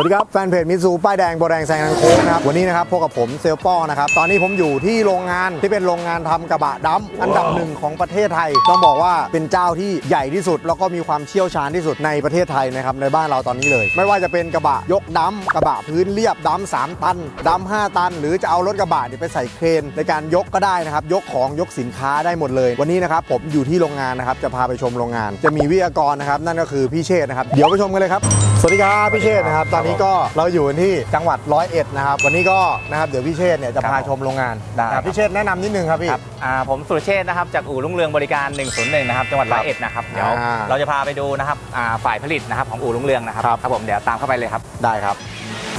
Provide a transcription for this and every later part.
วัสดีครับ แฟนเพจมิซูป้ายแดงโบแดงแซงทางโค้งนะครับ วันนี้นะครับพบกับผมเซลป้อนะครับ ตอนนี้ผมอยู่ที่โรงงานที่เป็นโรงงานทำกระบะดำอันดับหนึ่งของประเทศไทย ต้องบอกว่าเป็นเจ้าที่ใหญ่ที่สุด แล้วก็มีความเชี่ยวชาญที่สุดในประเทศไทยนะครับในบ้านเราตอนนี้เลย ไม่ว่าจะเป็นกระบะยกดำกระบะพื้นเรียบดำสามตันดำห้าตัน หรือจะเอารถกระบะเนี่ยไปใส่เครน ในการยกก็ได้นะครับยกของยกสินค้าได้หมดเลย วันนี้นะครับผมอยู่ที่โรงงานนะครับจะพาไปชมโรงงาน จะมีวิทยากรนะครับนั่นก็คือพี่เชษฐ์นะครับเดี๋ยวไปชมกันเลยครับสวัสดีครับพี่เชษฐ์นะครับตอนนี้ก็เราอยู่กันที่จังหวัดร้อยเอ็ดนะครับ วันนี้ก็นะครับเดี๋ยวพี่เชษฐ์เนี่ยจะพาชมโรงงานได้อะพี่เชษฐ์แนะนำนิดนึงครับพี่ครับอ่าผมสุรเชษฐ์นะครับจากอู่รุ่งเรืองบริการ 101 นะครับจังหวัดร้อยเอ็ดนะครับเดี๋ยวอ่าเราจะพาไปดูนะครับอ่าฝ่ายผลิตนะครับของอู่รุ่งเรืองนะครับครับครับผมเดี๋ยวตามเข้าไปเลยครับได้ครับ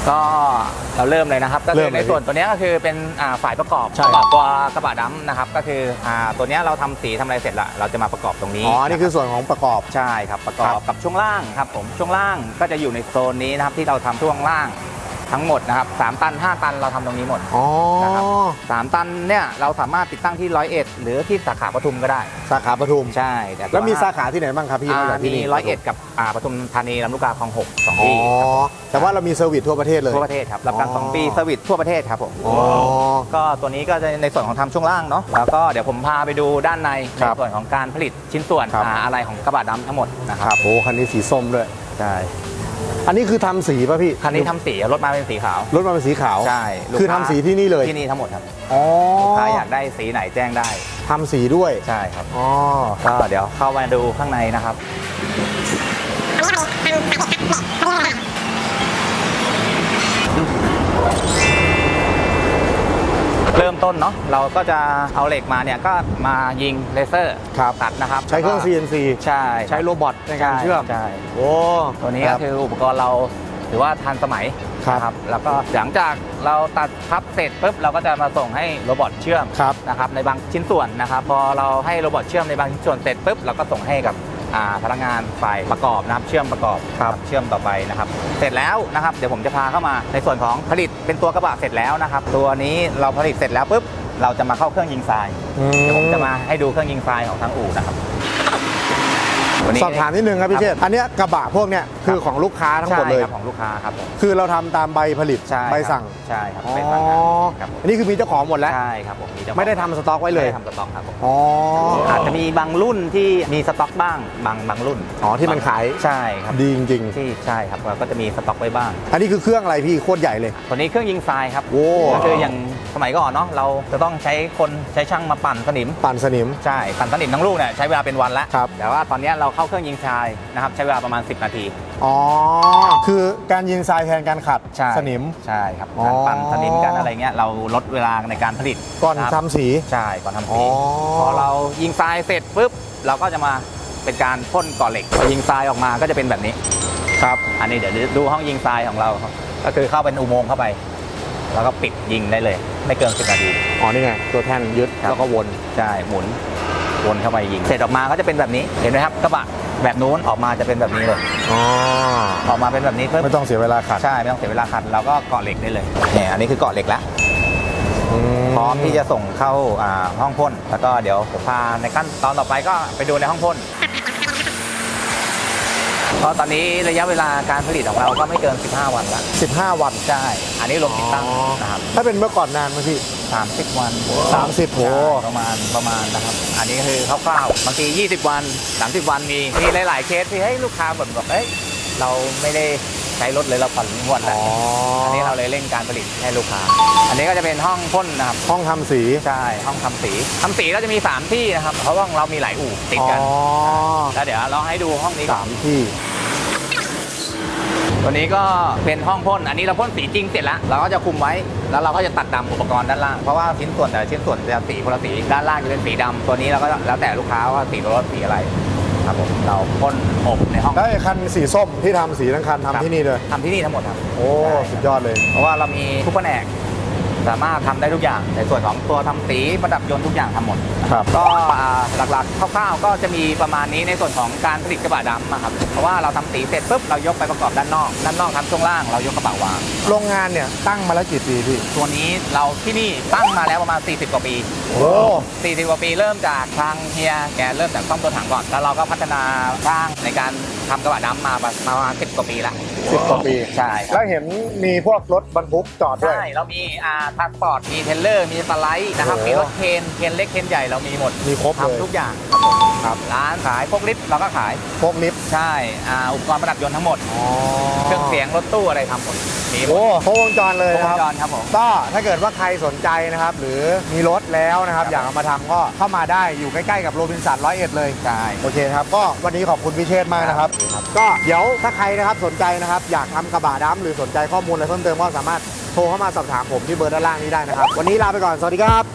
ก็เราเริ่มเลยนะครับ ก็เริ่คืมอเลยในส่วนตัวเนี้ยก็คือเป็นอ่าฝ่ายประกอบใช่ ประกอบตัวกระบะดำนะครับ ก็คืออ่าตัวเนี้ยเราทำสีทำอะไรเสร็จละเราจะมาประกอบตรงนี้ อ๋อ นี่คือส่วนของประกอบ ใช่ครับประกอครับบกับช่วงล่างครับผมช่วงล่างก็จะอยู่ในโซนนี้นะครับที่เราทำช่วงล่าง ทั้งหมดนะครับสามตัน 5 ตันเราทำตรงนี้หมดอ๋อนะครับสามตันเนี่ยเราสามารถติดตั้งที่ร้อยเอ็ดหรือที่สาขาปทุมก็ได้ สาขาปทุม ใช่แต่แล้วมีสาขาที่ไหนบ้างครับพี่นอกจากมีที่นี่ร้อยเอ็ดกับอ่าปทุมธานีลำลูกกาคลองหกสองอ๋อที่แต่ว่าเรามีเซอร์วิสทั่วประเทศเลย ทั่วประเทศครับรับการอ๋อสองปีเซอร์วิสทั่วประเทศครับผม อ๋อ ก็ตัวนี้ก็จะในส่วนของทำช่วงล่างเนาะแล้วก็เดี๋ยวผมพาไปดูด้านในคในรับส่วนของการผลิตชิ้นส่วนครับ อ่าอะไรของกระบะดำทั้งหมดนะคครับรับโอ้คันนี้สีส้มด้วย ใช่ อันนี้คือทำสีป่ะพี่คันนี้ทำสีรถมาเป็นสีขาว รถมาเป็นสีขาวใช่ลูกคือทำสีที่นี่เลยที่นี่ทั้งหมดครับอ๋อลูกค้าอยากได้สีไหนแจ้งได้ทำสีด้วยใช่ครับอ๋อ ก็เดี๋ยวเข้ามาดูข้างในนะครับเริ่มต้ นเนาะเราก็จะเอาเหล็กมาเนี่ยก็มายิงเลเซอร์ครับตัดนะครับใช้เครื่องแล้วก็ CNC ใช่ใช้โรบอทในการเชื่อมใช่โอ้ตัวนี้คก็รับคืออุปกรณ์เราถือว่าทันสมัยครับนะแล้วก็หลังจากเราตัดพับเสร็จปุ๊บเราก็จะมาส่งให้โรบอทเชื่อมครับนะครับในบางชิ้นส่วนนะครับพอเราให้โรบอทเชื่อมในบางชิ้นส่วนเสร็จปุ๊บเราก็ส่งให้กับอ่า พนักงานฝ่ายประกอบนะครับเชื่อมประกอบครับเชื่อมต่อไปนะครับ เสร็จแล้วนะครับเดี๋ยวผมจะพาเข้ามาในส่วนของผลิตเป็นตัวกระบะเสร็จแล้วนะครับ ตัวนี้เราผลิตเสร็จแล้วปุ๊บเราจะมาเข้าเครื่องยิงทรายอืเดี๋ยวผมจะมาให้ดูเครื่องยิงทรายของทางอู่นะครับ วันนี้สอบถามนิดนึงครับพี่เชษฐ์อันเนี้ยกระบะพวกเนี้ยคือของลูกค้าทั้งหมดเลยใช่ครับของลูกค้าครับผมคือเราทำตามใบผลิตใช่ใบครับสั่งใช่ครับอ๋อเป็นสั่งงานครับผมอันนี้คือมีเจ้าของหมดแล้ว ใช่ครับผมเจ้าของไม่ได้ทำสต็อกไว้เลย ม่ด้ทำสต็อกครับผมอ๋ออาจจะมีบางรุ่นที่มีสต็อกบ้างบางบางรุ่นอ๋อที่มันขายใช่ครับดีจริง ที่ใช่ครับเราก็จะมีสต็อกไว้บ้าง ๆ อันนี้คือเครื่องอะไรพี่โคตรใหญ่เลย ตัวนี้เครื่องยิงทรายครับโอ้ ก็คืออย่างสมัยก่อนเนาะเราจะต้องใช้คนใช้ช่างมาปั่นสนิม ปั่นสนิม ใช่ปั่นสนิมทั้งลูกเนี่ยใช้เวลาเป็นวันแล้วครับ แต่ว่าตอนนี้เราเข้าเครื่องยิงทรายนะครับใช้เวลาประมาณ 10 นาที อ๋อ คือการยิงทรายแทนการขัดใช่ สนิม ใช่ครับอ๋อ การปั่นสนิมกันอะไรเงี้ยเราลดเวลาในการผลิตก่อนครับทำสี ใช่ก่อนทำอ๋สีอ พอเรายิงทรายเสร็จปุ๊บเราก็จะมาเป็นการพ่นก่อเหล็กพอยิงทรายออกมาก็จะเป็นแบบนี้ครับ อันนี้เดี๋ยวดูห้องยิงทรายของเราครับก็คือเข้าเป็นอุโมงค์เข้าไป แล้วก็ปิดยิงได้เลย ไม่เกิน10นาที อ๋อ นี่ไง ตัวแท่นยึด ครับ แล้วก็วน ใช่หมุน วนเข้าไปยิง เสร็จออกมาก็จะเป็นแบบนี้เห็นไหมครับกระบะแบบนู้นออกมาจะเป็นแบบนี้เลยอ๋อออกมาเป็นแบบนี้เพิ่มไม่ต้องเสียเวลาขัดใช่ไม่ต้องเสียเวลาขัดเราก็เกาะเหล็กได้เลยเนี่ยอันนี้คือเกาะเหล็กแล้วพร้อมที่จะส่งเข้าอ่าห้องพ่นแล้วก็เดี๋ยวผมพาในขั้นตอนต่อไปก็ไปดูในห้องพ่น เพราะตอนนี้ระยะเวลาการผลิตของเราก็ไม่เกิน 15 วันละ15 วันใช่ อันนี้รวมติดตั้งนะครับถ้าเป็นเมื่อก่อนนานไหมพี่ 30 วัน30โห ใช่ประมาณประมาณนะครับ อันนี้คือคร่าวๆบางที 20 วัน 30 วันมีมีหลายๆเคสที่ให้ยลูกค้าแบบบอกเอ้ยเราไม่ได้ใช้รถเลยเราผ่อนงวดแล้วอันนี้เราเลยเร่งการผลิตให้ลูกค้า อันนี้ก็จะเป็นห้องพ่นนะครับ ห้องทำสี ใช่ ห้องทำสีทำสีก็จะมี 3 ที่นะครับ เพราะว่าของเรามีหลายอู่ติดกันอ๋อ แล้วเดี๋ยวเราให้ดูห้องนี้ก่อสานมที่ ตัวนี้ก็เป็นห้องพ่น อันนี้เราพ่นสีจริงเสร็จแล้ว เราก็จะคุมไว้ แล้วเราก็จะตัดดำอุปกรณ์ด้านล่าง เพราะว่าชิ้นส่วนแต่ละชิ้นส่วนจะสีคนละสี ด้านล่างจะเป็นสีดำตัวนี้เราก็แล้วแต่ลูกค้าว่าสีรถสีอะไรครับผม เราพ่นอบในห้อง แล้วไอ้คันสีส้มที่ทำสีทั้งคันทำที่นี่เลยทำที่นี่ทั้งหมดครับ โอ้ สุดยอดเลย เพราะว่าเรามีทุกแผนก สามารถทำได้ทุกอย่างในส่วนของตัวทำสีประดับยนต์ทุกอย่างทำหมดครับก็อ่าหลักๆคร่าวๆก็จะมีประมาณนี้ในส่วนของการผลิตกระบะดำอะครับเพราะว่าเราทำสีเสร็จปุ๊บเรายกไปประกอบด้านนอก ด้านนอกทำช่วงล่างเรายกกระบะวางโรงงานเนี่ยตั้งมาแล้วกี่ปีพี่ตัวนี้เราที่นี่ตั้งมาแล้วประมาณ 40 กว่าปีโอ้40กว่าปีเริ่มจากทางเฮียแกเริ่มจากซ่อมตัวถังก่อนแล้วเราก็พัฒนาร่างในการทำกระบะดำมาประมาณ10กว่าปีละโห10กว่าปีใช่คแล้รับวเห็นมีพวกรถบรรทุกจอดด้วยใช่เรามีอ่าทรานสปอร์ต มีเทรลเลอร์ มีสไลด์นะครับ โอ้โห มีรถเคนเคนเล็กเคนใหญ่เรามีหมดมีครบเลยทำทุกอย่างครับผมครับร้านขายพวกลิฟต์เราก็ขาย พวกลิฟต์ใช่อ่าอุปกรณ์ประดับยนต์ทั้งหมด เครื่องเสียงรถตู้อะไรทำหมด มีหมดโอ้ครบวงจรเลยครบนะวคงรับ จรครับผม ก็ถ้าเกิดว่าใครสนใจนะครับ หรือมีรถแล้วนะครับ อยากเอามาทำก็เข้ามาได้อยู่ใกล้ๆกับโรบินสันร้อยเอ็ดเลย ใช่ โอเคครับ ก็วันนี้ขอบคุณพิเชษมากนะครับครับก็เดี๋ยวถ้าใครนะครับสนใจนะครับ อยากทำกระบะดำหรือสนใจข้อมูลอะไรเพิ่มเติมก็สามารถโทรเข้ามาสอบถามผมที่เบอร์ด้านล่างนี้ได้นะครับ วันนี้ลาไปก่อน สวัสดีครับ